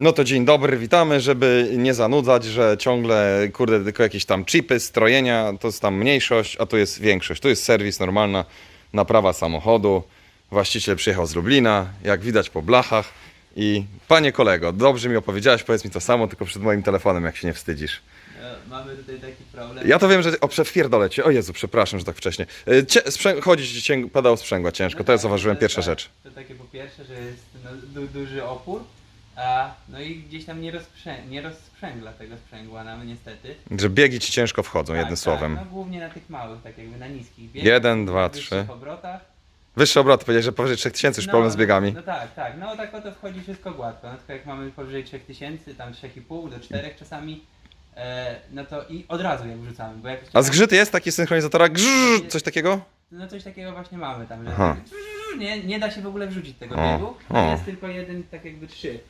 No to dzień dobry, witamy, żeby nie zanudzać, że ciągle, kurde, tylko jakieś tam chipy, strojenia, to jest tam mniejszość, a tu jest większość. Tu jest serwis, normalna naprawa samochodu. Właściciel przyjechał z Lublina, jak widać po blachach. I panie kolego, dobrze mi opowiedziałeś, powiedz mi to samo, tylko przed moim telefonem, jak się nie wstydzisz. E, Mamy tutaj taki problem. Ja to wiem, że... O, przepierdolę cię. O Jezu, przepraszam, że tak wcześnie. Y, Cie, sprzęg... Chodzić ci cię... sprzęgła ciężko, to ja zauważyłem to- pierwsza tak, rzecz. To takie po pierwsze, że jest no, du, duży opór, a no i gdzieś tam nie, rozprzę, nie rozsprzęgla tego sprzęgła nam niestety. Że biegi ci ciężko wchodzą, jednym tak, słowem. Tak, no głównie na tych małych, tak jakby na niskich biegach. Jeden, dwa, na trzy. obrotach. Wyższy obrot, powiedziałeś, że powyżej 3000 już No, problem z biegami. No, tak, tak. No tak oto wchodzi wszystko gładko. No tylko jak mamy powyżej 3000, tam 3,5 do 4 czasami, e, no to i od razu jak wrzucamy. Bo jak A zgrzyt jest taki synchronizatora? Grzyż, coś takiego? No coś takiego właśnie mamy tam, że Aha. nie, nie da się w ogóle wrzucić tego O, biegu. o. Jest tylko jeden, tak jakby trzy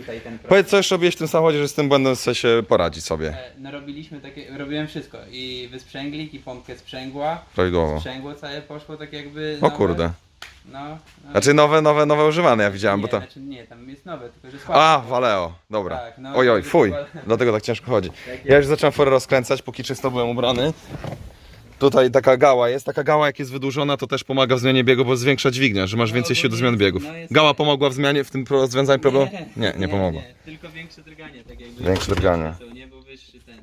tutaj ten problem. Powiedz, co jeszcze robiłeś w tym samochodzie, że z tym błędem chce się poradzić sobie. E, No robiliśmy takie, robiłem wszystko i wysprzęglik i pompkę sprzęgła. Prawidłowo. Sprzęgło całe poszło tak jakby O nowe. kurde. No. no Znaczy nowe, nowe, nowe używane, ja widziałem, nie, bo to... Znaczy nie, tam jest nowe, tylko że słabe. A, Valeo, dobra. Tak, no, Oj, oj, fuj, dlatego tak ciężko chodzi. Tak Ja już zacząłem forę rozkręcać, póki czysto byłem ubrany. Tutaj taka gała jest, taka gała jak jest wydłużona, to też pomaga w zmianie biegu, bo zwiększa dźwignia, że masz więcej sił do zmian biegów. no Gała pomogła w zmianie, w tym rozwiązaniu problemu? Nie, nie pomogła. Nie, tylko większe drganie, tak jakby. Większe drganie. Nie, bo wyższy ten.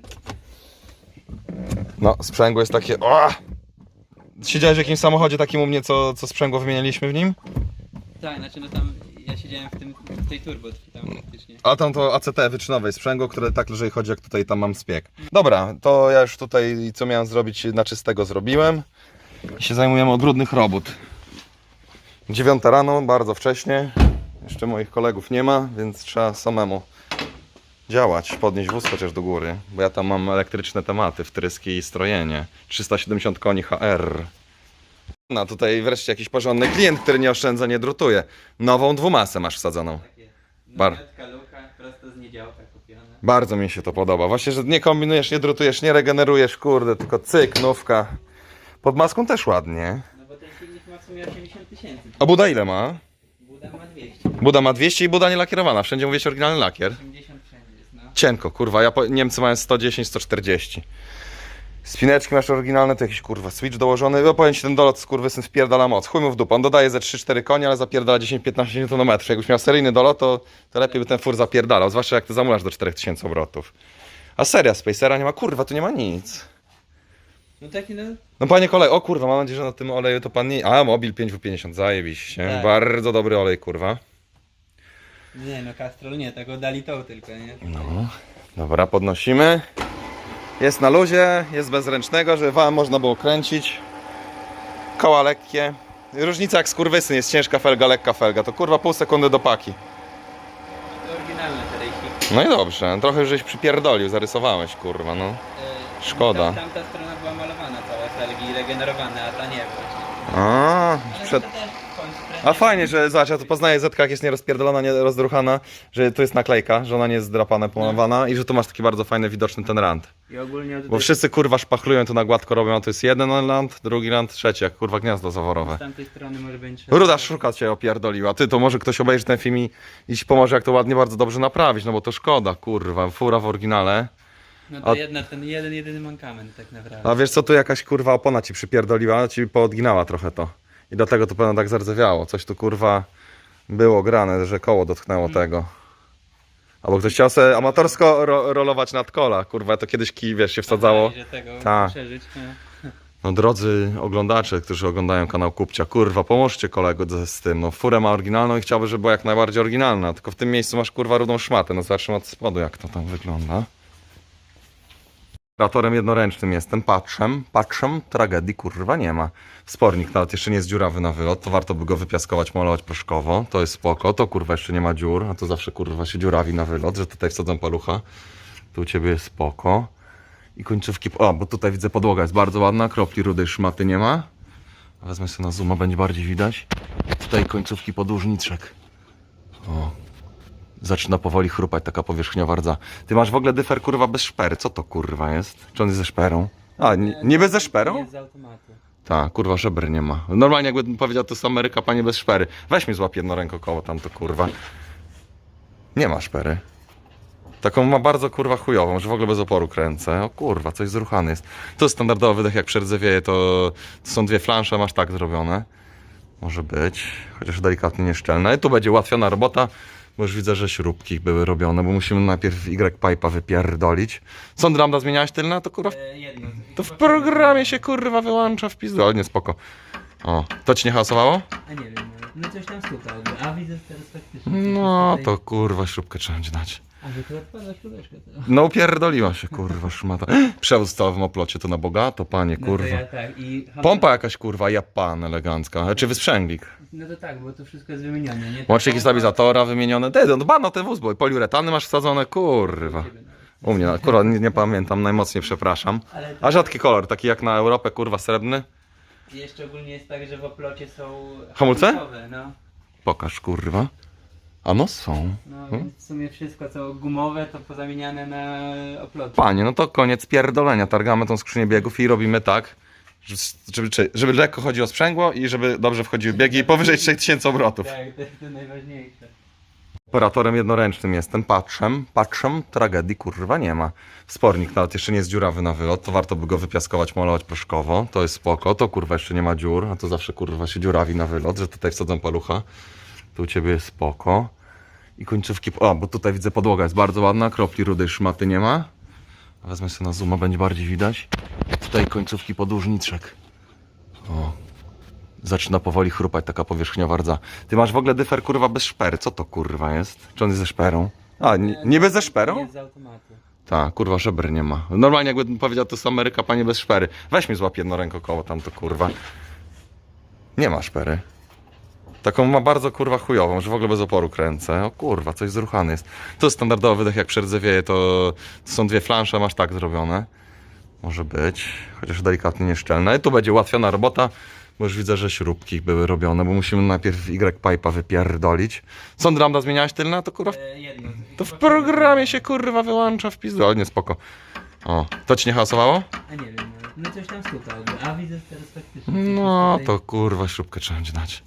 No, sprzęgło jest takie... O! Siedziałeś w jakimś samochodzie takim u mnie, co, co sprzęgło wymienialiśmy w nim? Tak, znaczy no tam ja siedziałem w, tym, w tej turbo A tam to ACT wyczynowe sprzęgło, które tak jeżeli chodzi jak tutaj tam mam spiek. Dobra, to ja już tutaj co miałem zrobić na czystego zrobiłem. Się zajmujemy ogródnych robót. Dziewiąta rano, bardzo wcześnie. Jeszcze moich kolegów nie ma, więc trzeba samemu działać, podnieść wóz chociaż do góry, bo ja tam mam elektryczne tematy, wtryski i strojenie. 370 koni HR. No tutaj wreszcie jakiś porządny klient, który nie oszczędza, nie drutuje. Nową dwumasę masz wsadzoną. Bar. luka, prosto z niedziałka kupione. Bardzo mi się to podoba. Właśnie, że nie kombinujesz, nie drutujesz, nie regenerujesz, kurde, tylko cyk, nówka. Pod maską też ładnie. No bo ten silnik ma w sumie 80 tysięcy. A Buda ile ma? Buda ma 200. Buda ma 200 i Buda nie lakierowana. Wszędzie mówisz oryginalny lakier. 80 wszędzie jest, no. Cienko, kurwa. Ja po, Niemcy mają 110, 140. Spineczki masz oryginalne, to jakiś kurwa switch dołożony. No powiem ci, ten dolot skurwysyn wpierdala moc. Chuj mu w dupę. On dodaje ze 3-4 konie, ale zapierdala 10-15 Nm. Jakbyś miał seryjny dolot, to, to lepiej by ten fur zapierdalał. Zwłaszcza jak ty zamulasz do 4000 obrotów. A seria Spacera nie ma, kurwa, tu nie ma nic. No taki no, No panie kolej, o kurwa, mam nadzieję, że na tym oleju to pan nie... A, mobil 5W50, zajebiście. Tak. Bardzo dobry olej, kurwa. nie no Castrol nie, tak oddali tą tylko, nie? No, dobra, podnosimy. Jest na luzie, jest bez ręcznego, żeby wam można było kręcić. Koła lekkie. Różnica jak skurwysyn, jest ciężka felga, lekka felga. To kurwa pół sekundy do paki. To oryginalne te rejki. No i dobrze, trochę żeś przypierdolił, zarysowałeś, kurwa, no. E, Szkoda. Tam, tamta strona była malowana cała felgi, regenerowane, a ta nie właśnie. A, przed... A fajnie, że zobacz, ja to poznaję Zetka, jak jest nierozpierdolona, nie rozdruchana, że tu jest naklejka, że ona nie jest zdrapana, pomalowana i że tu masz taki bardzo fajny, widoczny ten rand. I ogólnie Bo tutaj wszyscy kurwa szpachlują to na gładko robią, a to jest jeden rand, drugi rand, trzeci, jak kurwa gniazdo z zaworowe. tamtej strony może będzie Ruda szuka cię opierdoliła, ty to może ktoś obejrzy ten film i, i ci pomoże jak to ładnie, bardzo dobrze naprawić, no bo to szkoda, kurwa, fura w oryginale. No to A- jedna, ten jeden, jedyny mankament tak naprawdę. A wiesz co, tu jakaś kurwa opona ci przypierdoliła, ci poodginała trochę to. I dlatego to pewno tak zardzewiało, coś tu kurwa było grane, że koło dotknęło tego. Albo ktoś chciał sobie amatorsko ro rolować nad kola, kurwa, to kiedyś kij, wiesz, się wsadzało. Że tego Tak. przeżyć. No. No drodzy oglądacze, którzy oglądają kanał Kupcia, kurwa, pomóżcie kolego z, z tym. No furę ma oryginalną i chciałby, żeby była jak najbardziej oryginalna. Tylko w tym miejscu masz kurwa rudą szmatę. No zobaczymy od spodu jak to tam wygląda. Operatorem jednoręcznym jestem, patrzem, patrzem, tragedii kurwa nie ma. Spornik nawet jeszcze nie jest dziurawy na wylot, to warto by go wypiaskować, malować proszkowo, to jest spoko, to kurwa jeszcze nie ma dziur, a to zawsze kurwa się dziurawi na wylot, że tutaj wsadzą palucha. Tu u ciebie jest spoko. I końcówki, o, bo tutaj widzę podłoga jest bardzo ładna, kropli rudej szmaty nie ma. Wezmę sobie na zooma, będzie bardziej widać. Tutaj końcówki podłużniczek. O, zaczyna powoli chrupać taka powierzchniowa rdza. Ty masz w ogóle dyfer kurwa bez szpery, co to kurwa jest? Czy on jest ze szperą? A, nie, nie bez ze szperą? Nie z automatu. Tak, kurwa żeber nie ma. Normalnie jakbym powiedział, to jest Ameryka, panie bez szpery. Weź mi złap jedno ręko koło tam to kurwa. Nie ma szpery. Taką ma bardzo kurwa chujową, że w ogóle bez oporu kręcę. O kurwa, coś zruchany jest. To jest standardowy wydech, jak przerdzewieje, to, to są dwie flansze, masz tak zrobione. Może być, chociaż delikatnie nieszczelne. I tu będzie ułatwiona robota, bo już widzę, że śrubki były robione, bo musimy najpierw Y-pipa wypierdolić. Sąd ramda zmieniałeś tylne? To kurwa E, to w programie się kurwa wyłącza w pizdu, ale nie spoko. O, to ci nie hałasowało? A nie wiem, no, no coś tam stuka. A widzę teraz faktycznie. No to kurwa śrubkę trzeba będzie dać. No upierdoliła się kurwa szmata. Przewóz cały w moplocie to na bogato, panie No kurwa. ja tak i... Pompa jakaś kurwa, Japan elegancka, czy wysprzęglik. No to tak, bo to wszystko jest wymienione, nie? Łączniki stabilizatora wymienione. Ty, no dbano ten wóz, bo poliuretany masz wsadzone, kurwa. U mnie, kurwa, nie, nie pamiętam, najmocniej przepraszam. Ale to A rzadki kolor, taki jak na Europę, kurwa, srebrny. jeszcze ogólnie jest tak, że w oplocie są... Hamulce? hamulcowe, No, Pokaż, kurwa. A no są. no Hmm? więc w sumie wszystko co gumowe to pozamieniane na oplocie. Panie, no to koniec pierdolenia. Targamy tą skrzynię biegów i robimy tak, żeby, żeby, żeby lekko chodziło sprzęgło i żeby dobrze wchodziły biegi powyżej 3000 obrotów. Tak, to jest to najważniejsze. Operatorem jednoręcznym jestem, patrzem, patrzem, tragedii kurwa nie ma. Spornik nawet jeszcze nie jest dziurawy na wylot, to warto by go wypiaskować, malować proszkowo, to jest spoko, to kurwa jeszcze nie ma dziur, a to zawsze kurwa się dziurawi na wylot, że tutaj wsadzą palucha. Tu u ciebie jest spoko. I końcówki, a bo tutaj widzę podłoga jest bardzo ładna, kropli rudej szmaty nie ma. Wezmę sobie na zooma, będzie bardziej widać. Tutaj końcówki podłużniczek. O, zaczyna powoli chrupać taka powierzchniowa rdza. Ty masz w ogóle dyfer kurwa bez szpery. Co to kurwa jest? Czy on jest ze szperą? A, nie, bez ze szperą? Jest z automatu. Tak, kurwa żeber nie ma. Normalnie jakbym powiedział to jest Ameryka, panie bez szpery. Weź mi złap jedno ręko koło tam to kurwa. Nie ma szpery. Taką ma bardzo kurwa chujową, że w ogóle bez oporu kręcę. O kurwa, coś zruchany jest. To jest standardowy wydech, jak przerdzewieje, to, to są dwie flansze, masz tak zrobione. Może być, chociaż delikatnie nieszczelne. I tu będzie ułatwiona robota, bo już widzę, że śrubki były robione, bo musimy najpierw Y-pipa wypierdolić. Sąd ramda zmieniałeś tylne? To kurwa E, to w programie się kurwa wyłącza w pizdu, ale nie spoko. O, to ci nie hałasowało? A nie wiem, no, coś tam stuka. jakby. A widzę teraz faktycznie. No to kurwa śrubkę trzeba będzie dać.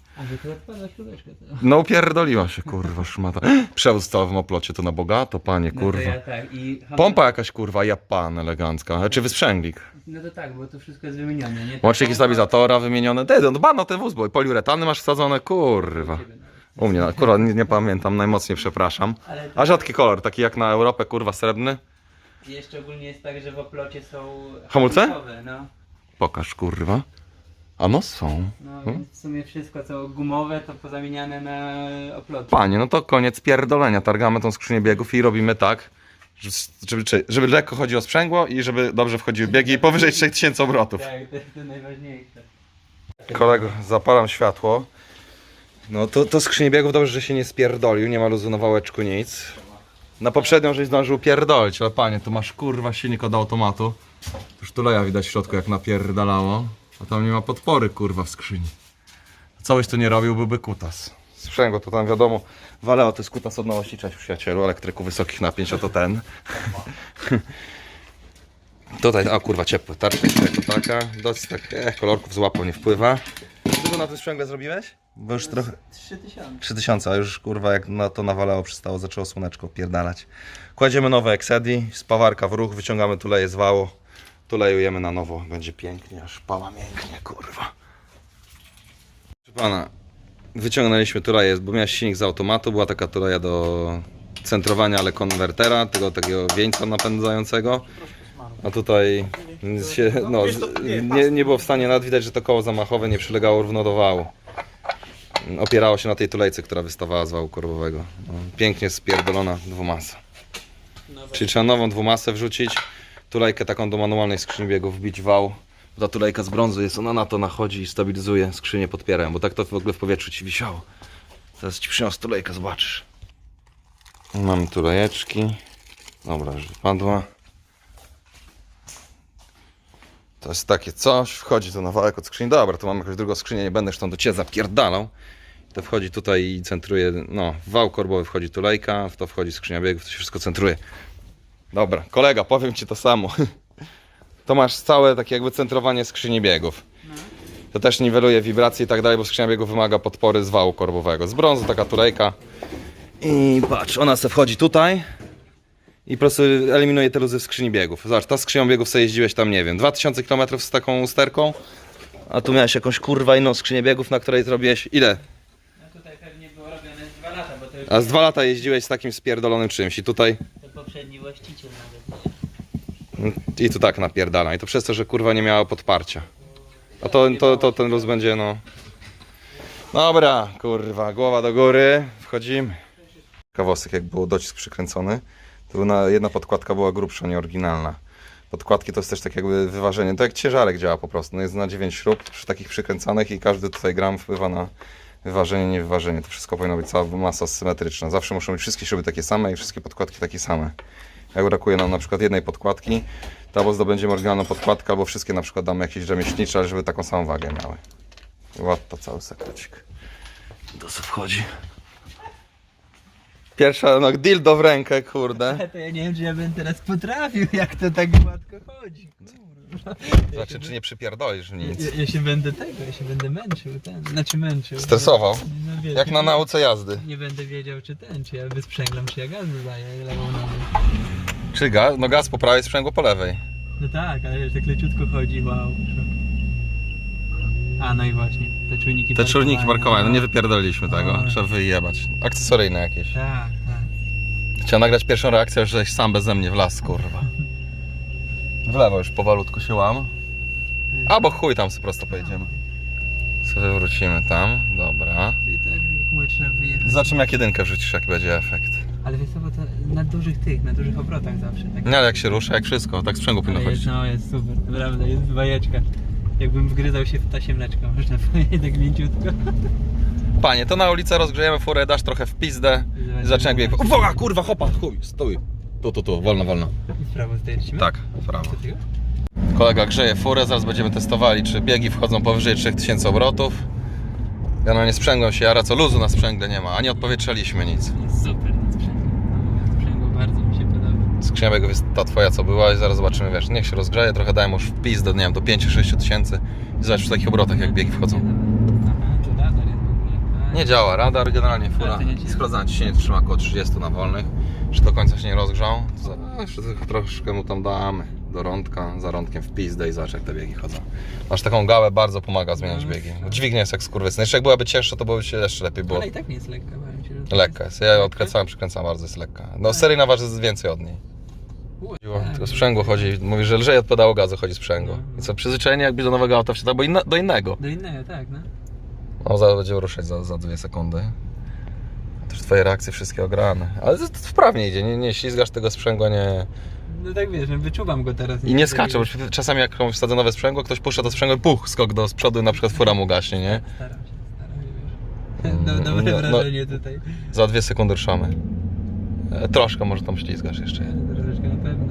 No upierdoliła się kurwa szmata. Przewóz cały w moplocie to na bogato, panie No kurwa. ja tak i... hamul- Pompa jakaś kurwa, Japan elegancka, czy wysprzęglik. No to tak, bo to wszystko jest wymienione, nie? Łączniki stabilizatora wymienione. Ty, no dbano ten wóz, bo poliuretany masz wsadzone, kurwa. U mnie, kurwa, nie, nie pamiętam, najmocniej przepraszam. Ale to A rzadki kolor, taki jak na Europę, kurwa, srebrny. jeszcze ogólnie jest tak, że w oplocie są... Hamulce? hamulcowe, No, Pokaż, kurwa. A no są. no Hmm? więc w sumie wszystko co gumowe to pozamieniane na oplocie. Panie, no to koniec pierdolenia. Targamy tą skrzynię biegów i robimy tak, żeby, żeby, żeby lekko chodziło sprzęgło i żeby dobrze wchodziły biegi powyżej 3000 obrotów. Tak, to jest to najważniejsze. Kolego, zapalam światło. No to, to skrzynię biegów dobrze, że się nie spierdolił, nie ma luzu na wałeczku nic. Na poprzednią żeś zdążył pierdolić, ale panie, to masz kurwa silnik od automatu. Już tuleja widać w środku jak napierdalało, a tam nie ma podpory kurwa w skrzyni. Całoś to nie robił, byłby kutas. Sprzęgło to tam wiadomo, Valeo to jest kutas od nowości, cześć przyjacielu, elektryku wysokich napięć, oto ten. Tutaj, a kurwa ciepły, tarczka jako taka, dosyć tak, eh, kolorków z łapą nie wpływa. Dużo na tym sprzęgle zrobiłeś? Bo już trochę... 3000. 3000, a już kurwa jak na to nawalało przystało, zaczęło słoneczko pierdalać. Kładziemy nowe Exedi, spawarka w ruch, wyciągamy tuleje z wału, tulejujemy na nowo, będzie pięknie, aż pała mięknie, kurwa. Proszę pana, wyciągnęliśmy tuleje, bo miał silnik z automatu, była taka tuleja do centrowania, ale konwertera, tego takiego wieńca napędzającego. A tutaj się, no, nie, nie było w stanie, nawet widać, że to koło zamachowe nie przylegało równo do wału opierało się na tej tulejce, która wystawała z wału korbowego. No, pięknie spierdolona dwumasa. Czyli trzeba nową dwumasę wrzucić, tulejkę taką do manualnej skrzyni biegów wbić wał. Bo Ta tulejka z brązu jest, ona na to nachodzi i stabilizuje, skrzynię podpierają, bo tak to w ogóle w powietrzu ci wisiało. Teraz ci przyniosę tulejkę, zobaczysz. Mamy tulejeczki. Dobra, już wypadła. To jest takie coś, wchodzi to na wałek od skrzyni. Dobra, to mam jakąś drugą skrzynię, nie będę zresztą do ciebie zapierdalał. To wchodzi tutaj i centruje, no, w wał korbowy wchodzi tulejka, w to wchodzi skrzynia biegów, to się wszystko centruje. Dobra, kolega, powiem ci to samo. To masz całe takie jakby centrowanie skrzyni biegów. To też niweluje wibracje i tak dalej, bo skrzynia biegów wymaga podpory z wału korbowego. Z brązu taka tulejka. I patrz, ona se wchodzi tutaj i po prostu eliminuje te luzy w skrzyni biegów. Zobacz, ta skrzynią biegów sobie jeździłeś tam, nie wiem, 2000 km z taką sterką, a tu miałeś jakąś kurwa inną skrzynię biegów, na której zrobiłeś ile? No tutaj pewnie było robione z dwa lata, bo to już A z dwa lata jeździłeś z takim spierdolonym czymś i tutaj to poprzedni właściciel nawet. i tu tak napierdala. I to przez to, że kurwa nie miała podparcia. A to, to, to ten luz będzie no... Dobra, kurwa, głowa do góry, wchodzimy. Kawosek jak był docisk przykręcony, to na, jedna podkładka była grubsza, nieoryginalna. Podkładki to jest też tak jakby wyważenie, to jak ciężarek działa po prostu. No jest na 9 śrub przy takich przykręcanych i każdy tutaj gram wpływa na wyważenie, niewyważenie. To wszystko powinno być cała masa symetryczna. Zawsze muszą być wszystkie śruby takie same i wszystkie podkładki takie same. Jak brakuje nam na przykład jednej podkładki, to albo zdobędziemy oryginalną podkładkę, albo wszystkie na przykład damy jakieś rzemieślnicze, ale żeby taką samą wagę miały. Ład to cały sekrecik. To co wchodzi. Pierwsza, no dildo w rękę, kurde. To ja nie wiem, czy ja bym teraz potrafił, jak to tak gładko chodzi. Znaczy, czy nie przypierdolisz nic? Ja, ja się będę tego, ja się będę męczył, ten, znaczy męczył. Stresował? No, Jak na nauce jazdy. Nie będę wiedział, czy ten, czy ja wysprzęglam, czy ja gaz dodaję lewą nogą. Czy gaz? No gaz po prawej, sprzęgło po lewej. No tak, ale wiesz, tak leciutko chodzi, wow. A, no i właśnie, te czujniki Te czujniki markowane, no nie wypierdoliliśmy tego. Trzeba wyjebać. Akcesoryjne jakieś. Tak, tak. Chciałem nagrać pierwszą reakcję, żeś sam beze mnie w las, kurwa. W lewo już powolutku się łam. Albo chuj tam sobie prosto pojedziemy. Sobie wrócimy tam, dobra. I tak, jak mówię, trzeba wyjechać. Zobaczymy jak jedynkę wrzucisz, jaki będzie efekt. Ale wiesz co, bo to na dużych tych, na dużych obrotach zawsze. Tak. Nie, ale jak się rusza, jak wszystko, tak sprzęgło powinno Ale jest, chodzić. no jest super, naprawdę, jest bajeczka. Jakbym wgryzał się w ptasie mleczko, można powiedzieć tak mięciutko. Panie, to na ulicę rozgrzejemy furę, dasz trochę w pizdę i zaczynamy biegać. Uwaga, kurwa, hopa, chuj, stój. Tu, tu, tu, wolno, wolno. I w prawo zdjęcimy? Tak, w prawo. Kolega grzeje furę, zaraz będziemy testowali, czy biegi wchodzą powyżej 3000 obrotów. Ja no nie sprzęgłem się, jara co luzu na sprzęgle nie ma, a nie odpowietrzaliśmy nic. Jest super ten sprzęgło. Sprzęgło bardzo mi się podoba. Skrzynia biegów jest ta twoja co była i zaraz zobaczymy, wiesz, niech się rozgrzeje, trochę dałem już w pizdę, nie wiem, do 5-6 tysięcy i zobacz w takich obrotach jak biegi wchodzą. Nie działa radar, generalnie fura. A, to nie działa. Sprawdzałem ciśnienie, to trzyma około 30 na wolnych. Czy do końca się nie rozgrzał? Jeszcze troszkę mu tam damy. Do rądka, za rądkiem w pizdę i zobacz jak te biegi chodzą. Masz taką gałę, bardzo pomaga zmieniać No. biegi. Dźwignia jest jak skurwysyn. Jeszcze jak byłaby cięższa, to byłoby się jeszcze lepiej było. Ale i tak nie jest lekka, powiem ci. że Lekka jest. Ja odkręcałem, przykręcam bardzo, jest lekka. No seryjna waży więcej od niej. Tylko tak. sprzęgło chodzi, mówi, że lżej od pedału gazu chodzi sprzęgło. No. I co, przyzwyczajenie jakby do nowego auta wsiadał, bo inna, do innego. Do innego, tak, no. O, zaraz będzie ruszać za, za dwie sekundy. Też twoje reakcje wszystkie ograne. Ale to, to wprawnie idzie, nie, nie ślizgasz tego sprzęgła, nie... No tak wiesz, no, wyczuwam go teraz. I nie skacze, bo czasami jak komuś wsadzę nowe sprzęgło, ktoś puszcza to sprzęgło puch, skok do z przodu, na przykład fura mu gaśnie, nie? Staram się, staram się, wiesz. Dobre No, no. wrażenie tutaj. Za dwie sekundy ruszamy. E, troszkę może tam ślizgasz jeszcze. Troszeczkę na pewno.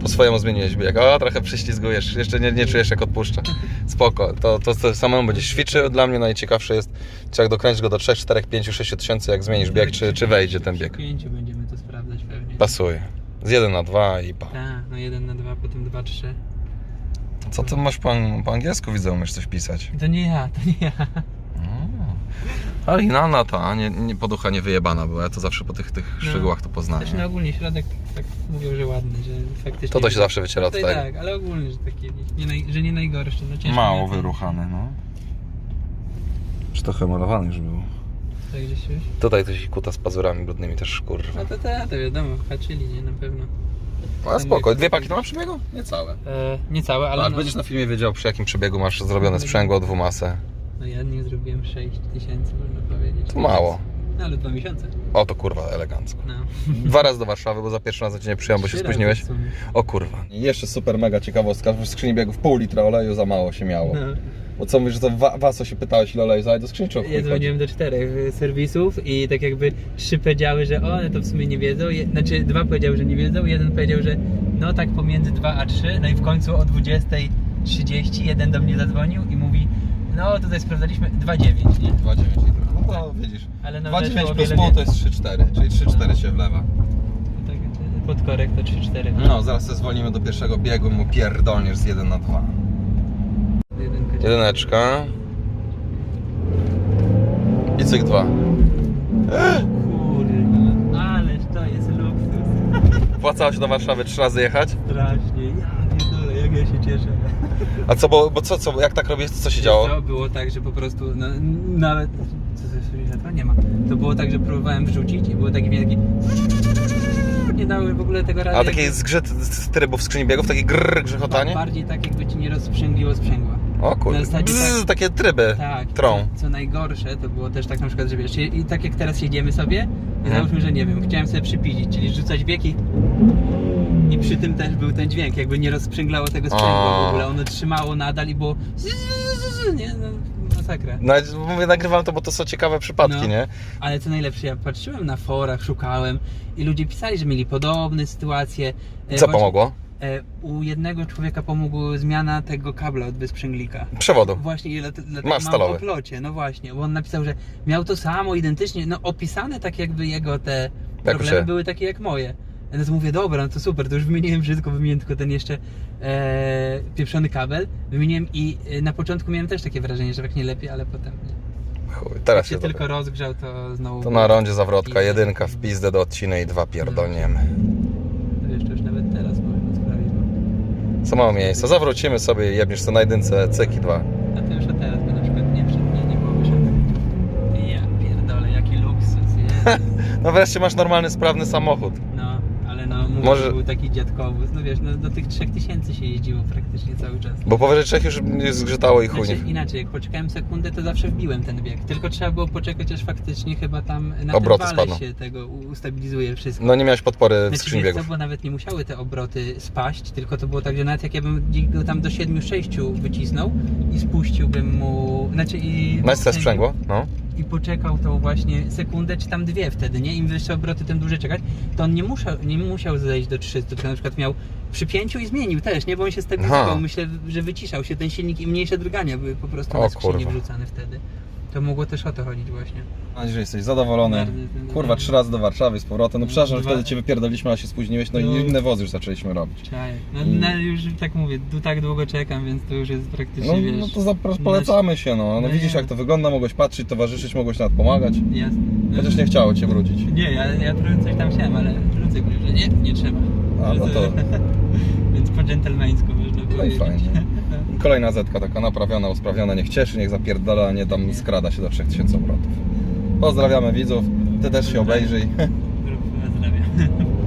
Po swojemu zmieniłeś bieg. O, trochę przyślizgujesz, jeszcze nie, nie czujesz jak odpuszcza. Spoko, to, to, to samemu będziesz ćwiczył. Dla mnie najciekawsze jest, czy jak dokręcisz go do 3, 4, 5, 6 tysięcy, jak zmienisz bieg, czy, czy wejdzie ten bieg. W pięciu będziemy to sprawdzać pewnie. Pasuje. Z 1 na 2 i pa. Tak, no jeden na dwa, potem dwa, trzy. Co ty masz po, po angielsku, widzę, umiesz coś pisać. To nie ja, to nie ja. Oryginalna ta, nie, nie, poducha nie wyjebana była, ja to zawsze po tych, tych No. szczegółach to poznałem. Znaczy no ogólnie środek tak mówią, że ładny, że faktycznie... To to się zawsze wyciera Tutaj tak, ale ogólnie, że takie, nie, naj, że nie najgorsze. No ciężko Mało nie- wyruchany, no. Czy to hemalowany już był? Tak gdzieś już? Tutaj coś kuta z pazurami brudnymi też kurwa. No to tak, to wiadomo, haczyli, nie, na pewno. Ale spoko, dwie paki to ma przebiegu? Nie całe. E, nie całe, ale Ale no, będziesz na filmie wiedział przy jakim przebiegu masz zrobione sprzęgło dwumasę. No ja nie zrobiłem 6 tysięcy, można powiedzieć. To mało. No ale dwa miesiące. O to kurwa elegancko. No. Dwa razy do Warszawy, bo za pierwszy raz cię nie przyjąłem, bo się Trzy razy spóźniłeś. w sumie. O kurwa. I jeszcze super mega ciekawostka, w skrzyni biegów pół litra oleju za mało się miało. No. Bo co mówisz, że to wa- was o się pytałeś ile oleju do skrzyni czy o chuj Ja chodzi? dzwoniłem do czterech y, serwisów i tak jakby trzy powiedziały, że one to w sumie nie wiedzą, je, znaczy dwa powiedziały, że nie wiedzą, jeden powiedział, że no tak pomiędzy 2 a 3, no i w końcu o 20.30 jeden do mnie zadzwonił i mówi, no tutaj sprawdzaliśmy 2,9, nie? 2,9 litra. No to widzisz. Ale no 2,9 weszło o plus pół to jest 3,4, czyli 3,4 się wlewa. Tak, pod korek to 3-4. No, zaraz sobie zwolnimy do pierwszego biegu mu pierdolniesz z 1 na 2. Jedynka. Jedyneczka. I cyk 2. Kurwa, ależ to jest opłacało się do Warszawy trzy razy jechać? Strasznie, ja pierdolę, jak ja się cieszę. A co, bo, bo co, co, jak tak robisz, co się działo? To było tak, że po prostu, no, nawet, co to jest, nie ma. To było tak, że próbowałem wrzucić i było taki wielki... Nie dały w ogóle tego rady. A taki zgrzyt z trybu w skrzyni biegów, taki grrr, grzechotanie? Bardziej tak, jakby ci nie rozsprzęgliło sprzęgła. O kurde, tak- takie tryby Tak. trą. Co najgorsze, to było też tak na przykład, że wiesz, i tak jak teraz jedziemy sobie, i Mhm. załóżmy, że nie wiem, chciałem sobie przypidzić, czyli rzucać biegi i przy tym też był ten dźwięk, jakby nie rozsprzęglało tego sprzęgła w ogóle, ono trzymało nadal i było nie, no, masakra. Nawet mówię, nagrywam to, bo to są ciekawe przypadki, No. nie? Ale co najlepsze, ja patrzyłem na forach, szukałem i ludzie pisali, że mieli podobne sytuacje. E, Co właśnie, pomogło? E, u jednego człowieka pomogła zmiana tego kabla od wysprzęglika. Przewodu. Właśnie ile dla Masz stalowy. oplocie, no właśnie, bo on napisał, że miał to samo, identycznie, no opisane tak jakby jego te problemy się- były takie jak moje. No to mówię, dobra, no to super, to już wymieniłem wszystko, wymieniłem tylko ten jeszcze e, pieprzony kabel, wymieniłem i e, na początku miałem też takie wrażenie, że tak nie lepiej, ale potem nie. Chuj, Jak teraz się się tylko rozgrzał, to znowu... To na rondzie zawrotka, jedynka w pizdę do odciny i dwa pierdolniemy. To jeszcze już nawet teraz można sprawić, bo... Co mało miejsca, zawrócimy sobie, jebniesz sobie na jedynce, cyki dwa. A to już od teraz by na przykład nie wszedł, nie, nie byłoby szans. Ja pierdolę, jaki luksus, jest. No wreszcie masz normalny, sprawny samochód. Ale no, mówię, Może- że był taki dziadkowóz, no wiesz, no do tych 3000 się jeździło praktycznie cały czas. Bo powyżej trzech już zgrzytało i chuj. Znaczy, nie- inaczej, jak poczekałem sekundę, to zawsze wbiłem ten bieg. Tylko trzeba było poczekać, aż faktycznie chyba tam na Obroty tym wale spadną. się tego u- ustabilizuje wszystko. No nie miałeś podpory w Znaczy, skrzyni wiesz co, biegów. bo nawet nie musiały te obroty spaść, tylko to było tak, że nawet jak ja bym go tam do 7-6 wycisnął i spuściłbym mu... Znaczy i... Stres sprzęgło? No. I poczekał tą właśnie sekundę, czy tam dwie wtedy, nie? Im wyższe obroty, tym dłużej czekać, to on nie musiał, nie musiał zejść do 300, tylko na przykład miał przy pięciu i zmienił też, nie? Bo on się stabilizował, Aha. myślę, że wyciszał się ten silnik i mniejsze drgania były po prostu O na skrzyni kurwa. wrzucane wtedy. To mogło też o to chodzić właśnie. Mam nadzieję, że jesteś zadowolony. Bardzo, Kurwa, trzy razy do Warszawy z powrotem. No przepraszam, że Dwa- wtedy cię wypierdoliśmy, a się spóźniłeś, no i No. inne wozy już zaczęliśmy robić. Czaj. No, Mm. no już tak mówię, tu tak długo czekam, więc to już jest praktycznie, No, wiesz... no to zapra- polecamy się, no. No No widzisz nie. jak to wygląda, mogłeś patrzeć, towarzyszyć, mogłeś nawet pomagać. Jasne. Chociaż nie chciało cię wrócić. Nie, ja, ja trochę coś tam chciałem, ale Lucek mówił, że nie, nie trzeba. A, no to- Więc po dżentelmeńsku można No i powiedzieć. fajnie. Kolejna zetka taka naprawiona, usprawiona, niech cieszy, niech zapierdala, nie tam skrada się do 3000 obrotów. Pozdrawiamy widzów, ty też się obejrzyj. Pozdrawiam.